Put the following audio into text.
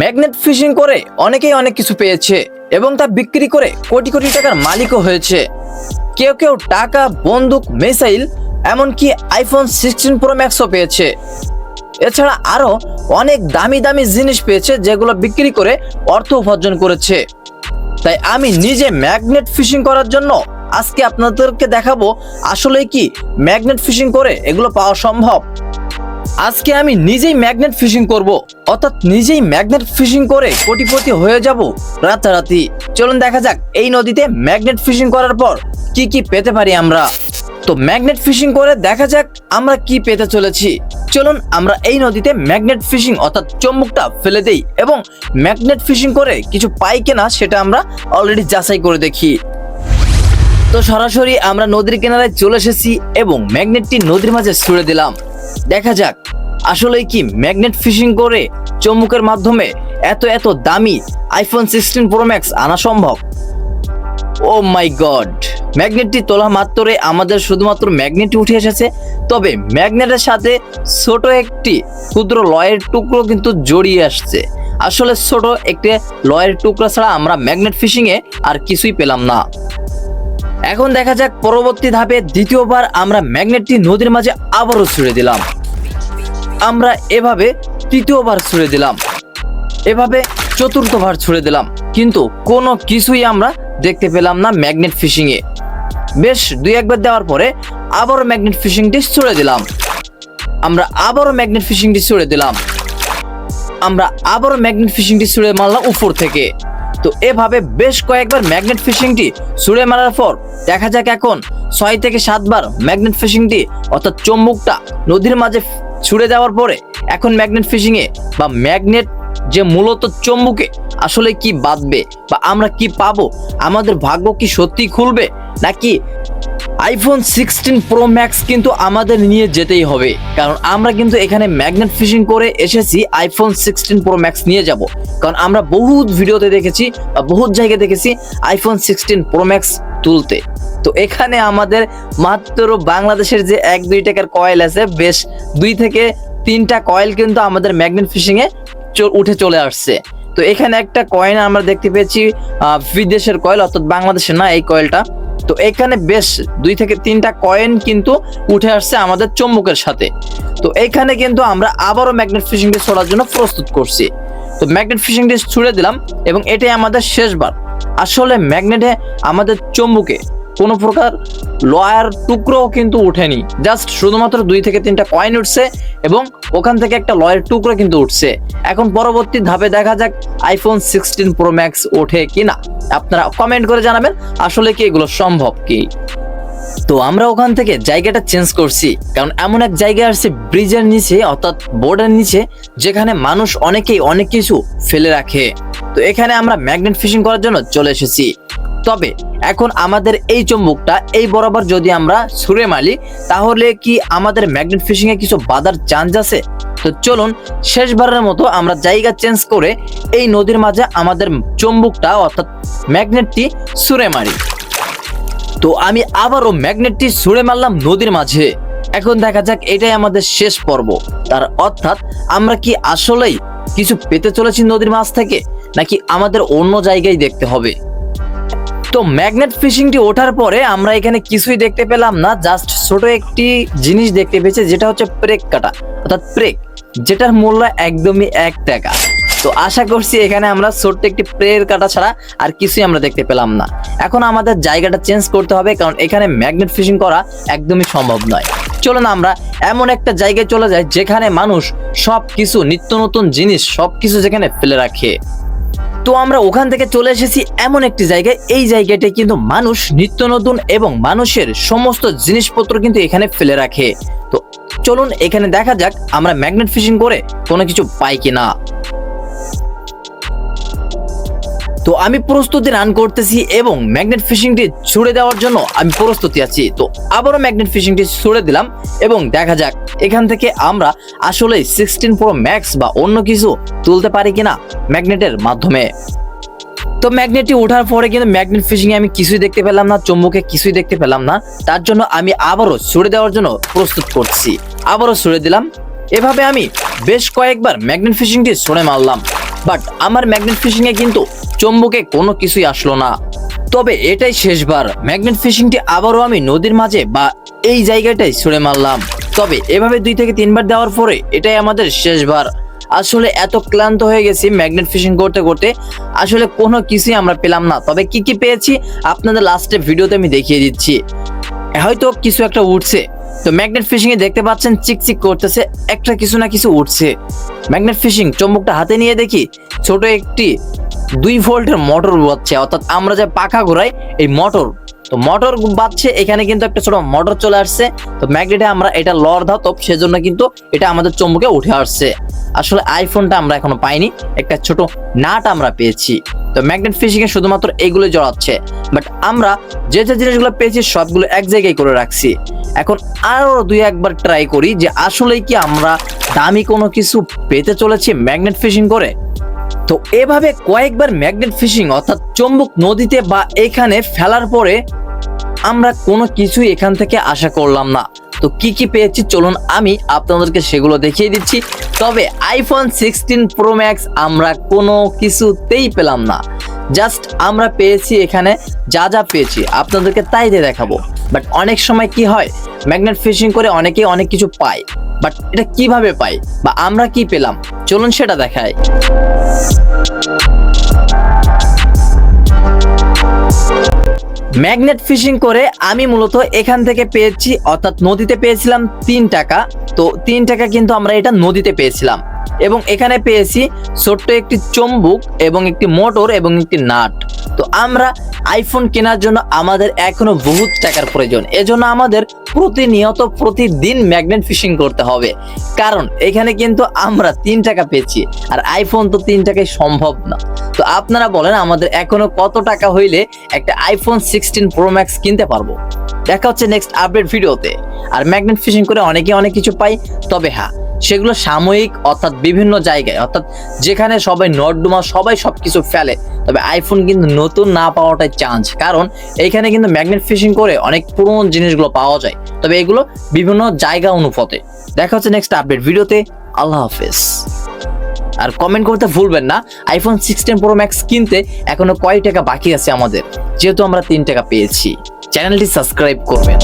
Magnet fishing করে অনেকেই অনেক কিছু পেয়েছে এবং তা বিক্রি করে কোটি কোটি টাকার মালিকও হয়েছে। কেউ কেউ টাকা, বন্দুক, মিসাইল, এমনকি আইফোন সিক্সটিন প্রো ম্যাক্সও পেয়েছে। এছাড়া আরও অনেক দামি দামি জিনিস পেয়েছে যেগুলো বিক্রি করে অর্থ উপার্জন করেছে। তাই আমি নিজে ম্যাগনেট ফিশিং করার জন্য আজকে আপনাদেরকে দেখাবো আসলে কি ম্যাগনেট ফিশিং করে এগুলো পাওয়া সম্ভব। আজকে আমি নিজেই ম্যাগনেট ফিশিং করব। অর্থাৎ নিজেই ম্যাগনেট ফিশিং করে কোটিপতি হয়ে যাব রাতারাতি। চলুন দেখা যাক এই নদীতে ম্যাগনেট ফিশিং করার পর কি কি পেতে পারি আমরা। তো ম্যাগনেট ফিশিং করে দেখা যাক আমরা কি পেতে চলেছি। চলুন আমরা এই নদীতে ম্যাগনেট ফিশিং অর্থাৎ চম্বুকটা ফেলে দেই এবং ম্যাগনেট ফিশিং করে কিছু পাই কিনা সেটা আমরা অলরেডি যাচাই করে দেখি। তো সরাসরি আমরা নদীর কিনারায় চলে এসেছি এবং ম্যাগনেটটি নদীর মাঝে ছুড়ে দিলাম। দেখা যাক। আসলে কি ম্যাগনেট ফিশিং করে চমুকের মাধ্যমে এত এত দামি আইফোন সিক্সটিন প্রো ম্যাক্স আনা সম্ভব? ও মাই গড। ম্যাগনেটটি তোলা মাত্রে আমাদের শুধুমাত্র ম্যাগনেটটি উঠে এসেছে। তবে ম্যাগনেটের সাথে ছোট একটি ক্ষুদ্র লয়ের টুকরো কিন্তু জড়িয়ে আসছে। আসলে ছোট একটি লয়ের টুকরো ছাড়া আমরা ম্যাগনেট ফিশিং এ আর কিছুই পেলাম না। এখন দেখা যাক পরবর্তী ধাপে দ্বিতীয়বার আমরা ম্যাগনেটটি নদীর মাঝে আবারও ছুড়ে দিলাম। আমরা এভাবে তৃতীয়বার ছুড়ে দিলাম। এভাবে চতুর্থবার ছুড়ে দিলাম। কিন্তু কোনো কিছুই আমরা দেখতে পেলাম না ম্যাগনেট ফিশিংয়ে বেশ, দুই একবার দেওয়ার পরে আবারও ম্যাগনেট ফিশিংটি ছুড়ে দিলাম। আমরা আবারও ম্যাগনেট ফিশিংটি ছুড়ে দিলাম। আমরা আবারও ম্যাগনেট ফিশিংটি ছুড়ে মারলাম উপর থেকে। তো এভাবে বেশ কয়েকবার ম্যাগনেট ফিশিংটি ছুড়ে মারার পর দেখা যাক এখন ছয় থেকে সাতবার ম্যাগনেট ফিশিংটি অর্থাৎ চম্বুকটা নদীর মাঝে ছুড়ে যাওয়ার পরে এখন ম্যাগনেট ফিশিং এ বা ম্যাগনেট যে মূলত চম্বুকে আসলে কি বাঁধবে বা আমরা কি পাবো, আমাদের ভাগ্য কি সত্যি খুলবে, নাকি আইফোন সিক্সটিন প্রো ম্যাক্স কিন্তু আমাদের নিয়ে যেতেই হবে। কারণ আমরা কিন্তু এখানে ম্যাগনেট ফিশিং করে এসেছি আইফোন সিক্সটিন প্রো ম্যাক্স নিয়ে যাব। কারণ আমরা বহুত ভিডিওতে দেখেছি বা বহুত জায়গায় দেখেছি আইফোন সিক্সটিন প্রো ম্যাক্স তুলতে। তো এখানে আমাদের মাত্র বাংলাদেশের যে এক দুই টাকার কয়েল আছে, বেশ দুই থেকে তিনটা কয়েল কিন্তু আমাদের ম্যাগনেট ফিশিং এ চ- উঠে চলে আসছে। তো এখানে একটা কয়েন আমরা দেখতে পেয়েছি বিদেশের কয়েল অর্থাৎ বাংলাদেশের না, এই কয়েলটা তো এখানে বেশ দুই থেকে তিনটা কয়েন কিন্তু উঠে আসছে আমাদের চম্বুকের সাথে। তো এখানে কিন্তু আমরা আবারও ম্যাগনেট ফিশিংটি ছোড়ার জন্য প্রস্তুত করছি। তো ম্যাগনেট ফিশিংটি ছুড়ে দিলাম এবং এটাই আমাদের শেষবার। আসলে ম্যাগনেটে আমাদের চম্বুকে কোনো প্রকার লয়ার টুকরোও কিন্তু উঠেনি জাস্ট শুধুমাত্র দুই থেকে তিনটা কয়েন উঠছে এবং ওখান থেকে একটা লয়ের টুকরো কিন্তু উঠছে। এখন পরবর্তী ধাপে দেখা যাক আইফোন সিক্সটিন প্রো ম্যাক্স ওঠে কিনা। আপনারা কমেন্ট করে জানাবেন, আসলে কি এগুলো সম্ভব কি? তো আমরা ওখান থেকে জায়গাটা চেঞ্জ করছি, কারণ এমন এক জায়গায় আসছে ব্রিজের নিচে, অর্থাৎ বোর্ডের নিচে, যেখানে মানুষ অনেকেই অনেক কিছু ফেলে রাখে। তো এখানে আমরা ম্যাগনেট ফিশিং করার জন্য চলে এসেছি। তবে এখন আমাদের এই চম্বুকটা এই বরাবর যদি আমরা ছুঁড়ে মালি তাহলে কি আমাদের ম্যাগনেট ফিশিং এ কিছু বাধার চান্স আছে? তো চলুন, শেষবারের মতো আমরা জায়গা চেঞ্জ করে এই নদীর মাঝে আমাদের চম্বুকটা অর্থাৎ ম্যাগনেটটি ছুঁড়ে মারি। তো আমি আবারও ম্যাগনেটটি ছুঁড়ে মারলাম নদীর মাঝে। এখন দেখা যাক এটাই আমাদের শেষ পর্ব। তার অর্থাৎ আমরা কি আসলেই কিছু পেতে চলেছি নদীর মাছ থেকে, নাকি আমাদের অন্য জায়গায় দেখতে হবে? তো ম্যাগনেট ফিশিংটি ওঠার পরে আমরা এখানে কিছুই দেখতে পেলাম না জাস্ট ছোট একটি জিনিস দেখতে পেয়েছি, যেটা হচ্ছে প্রেক কাটা, অর্থাৎ প্রেক যেটার মূল্য একদমই এক টাকা। তো আশা করছি এখানে আমরা ছোট্ট একটি প্রের কাটা ছাড়া আর কিছুই আমরা দেখতে পেলাম না। এখন আমাদের জায়গাটা চেঞ্জ করতে হবে, কারণ এখানে ম্যাগনেট ফিশিং করা একদমই সম্ভব নয়। চলো না আমরা এমন একটা জায়গায় চলে যাই, যেখানে মানুষ সব কিছু নিত্য নতুন জিনিস সব কিছু যেখানে ফেলে রাখে। তো আমরা ওখান থেকে চলে এসেছি এমন একটি জায়গায়। এই জায়গাটি কিন্তু মানুষ নিত্য নতুন এবং মানুষের সমস্ত জিনিসপত্র কিন্তু এখানে ফেলে রাখে। তো চলুন এখানে দেখা যাক আমরা ম্যাগনেট ফিশিং করে কোনো কিছু পাই কিনা। তো আমি প্রস্তুতি রান করতেছি এবং ম্যাগনেট ফিশিংটি ছুড়ে দেওয়ার জন্য আমি প্রস্তুতি আছি। তো আবারও ম্যাগনেট ফিশিংটি ছুড়ে দিলাম এবং দেখা যাক এখান থেকে আমরা আসলে সিক্সটিন প্রো ম্যাক্স বা অন্য কিছু তুলতে পারি কিনা ম্যাগনেটের মাধ্যমে। তো ম্যাগনেটটি ওঠার পরে কিন্তু ম্যাগনেট ফিশিং আমি কিছুই দেখতে পেলাম না, চম্বুকে কিছুই দেখতে পেলাম না। তার জন্য আমি আবারও ছুড়ে দেওয়ার জন্য প্রস্তুত করছি। আবারও ছুড়ে দিলাম। এভাবে আমি বেশ কয়েকবার ম্যাগনেট ফিশিংটি ছুড়ে মারলাম। বাট আমার ম্যাগনেট ফিশিং এ কিন্তু চম্বুকে কোনো কিছুই আসলো না। তবে এটাই শেষবার। ম্যাগনেট ফিশিংটি আবারও আমি নদীর মাঝে বা এই জায়গাটাই ছুড়ে মারলাম। তবে এভাবে দুই থেকে তিনবার দেওয়ার পরে এটাই আমাদের শেষবার। আসলে এত ক্লান্ত হয়ে গেছি ম্যাগনেট ফিশিং করতে করতে। আসলে কোনো কিছুই আমরা পেলাম না। তবে কি কি পেয়েছি আপনাদের লাস্টে ভিডিওতে আমি দেখিয়ে দিচ্ছি। হয়তো কিছু একটা উঠছে। তো ম্যাগনেট ফিশিং এ দেখতে পাচ্ছেন চিকচিক করতেছে, একটা কিছু না কিছু উঠছে। ম্যাগনেট ফিশিং চম্বুকটা হাতে নিয়ে দেখি, ছোট একটি দুই ভোল্টের মোটর উঠছে অর্থাৎ আমরা যে পাখা ঘোরাই, এই মোটর তো মোটর বাঁধছে, এখানে কিন্তু একটা ছোট মোটর চলে আসছে। তো ম্যাগনেটে আমরা এটা লর ধাতব, সেজন্য কিন্তু এটা আমাদের চম্বুকে উঠে আসছে। আসলে আইফোনটা আমরা এখনও পাইনি, একটা ছোট নাট আমরা পেয়েছি। তো ম্যাগনেট ফিশিং এ শুধুমাত্র এইগুলো জড়াচ্ছে। বাট আমরা যে যে জিনিসগুলো পেয়েছি, সবগুলো এক জায়গায় করে রাখছি। এখন আরও দুই একবার ট্রাই করি যে আসলেই কি আমরা দামি কোনো কিছু পেতে চলেছি ম্যাগনেট ফিশিং করে? তো এভাবে কয়েকবার ম্যাগনেট ফিশিং অর্থাৎ চম্বুক নদীতে বা এখানে ফেলার পরে আমরা কোনো কিছুই এখান থেকে আশা করলাম না। তো কি কি পেয়েছি? চলুন আমি আপনাদেরকে সেগুলো দেখিয়ে দিচ্ছি। তবে আইফোন সিক্সটিন প্রো ম্যাক্স আমরা কোনো কিছুতেই পেলাম না। জাস্ট আমরা পেয়েছি এখানে যা যা পেয়েছি। আপনাদেরকে তাই দিয়ে দেখাবো। বাট অনেক সময় কি হয়? ম্যাগনেট ফিশিং করে অনেকে অনেক কিছু পায়। বাট এটা কীভাবে পাই বা আমরা কি পেলাম? চলুন সেটা দেখাই। ম্যাগনেট ফিশিং করে আমি মূলত এখান থেকে পেয়েছি, অর্থাৎ নদীতে পেয়েছিলাম তিন টাকা। তো তিন টাকা কিন্তু আমরা এটা নদীতে পেয়েছিলাম। এবং এখানে পেয়েছি ছোট্ট একটি চম্বুক এবং একটি মোটর এবং একটি নাট। তো আমরা আইফোন কেনার জন্য আমাদের এখনও বহুত টাকার প্রয়োজন। এজন্য আমাদের প্রতিনিয়ত প্রতিদিন ম্যাগনেট ফিশিং করতে হবে। কারণ এখানে কিন্তু আমরা তিন টাকা পেয়েছি, আর আইফোন তো তিন টাকায় সম্ভব না। তো আপনারা বলেন, আমাদের এখনও কত টাকা হইলে একটা আইফোন সিক্সটিন প্রো ম্যাক্স কিনতে পারব? দেখা হচ্ছে নেক্সট আপডেট ভিডিওতে। আর ম্যাগনেট ফিশিং করে অনেকে অনেক কিছু পাই, তবে হ্যাঁ সেগুলো সাময়িক, অর্থাৎ বিভিন্ন জায়গায়। অর্থাৎ যেখানে সবাই নর্দমা, সবাই সবকিছু ফেলে। তবে আইফোন কিন্তু নতুন না পাওয়াটাই চান্স কারণ এইখানে কিন্তু ম্যাগনেট ফিশিং করে অনেক পুরনো জিনিসগুলো পাওয়া যায়। তবে এগুলো বিভিন্ন জায়গা অনুপাতে। দেখা হচ্ছে নেক্সট আপডেট ভিডিওতে। আল্লাহ হাফেজ। আর কমেন্ট করতে ভুলবেন না। আইফোন সিক্সটিন প্রো ম্যাক্স কিনতে এখনও কয় টাকা বাকি আছে আমাদের? যেহেতু আমরা তিন টাকা পেয়েছি। চ্যানেলটি সাবস্ক্রাইব করবেন।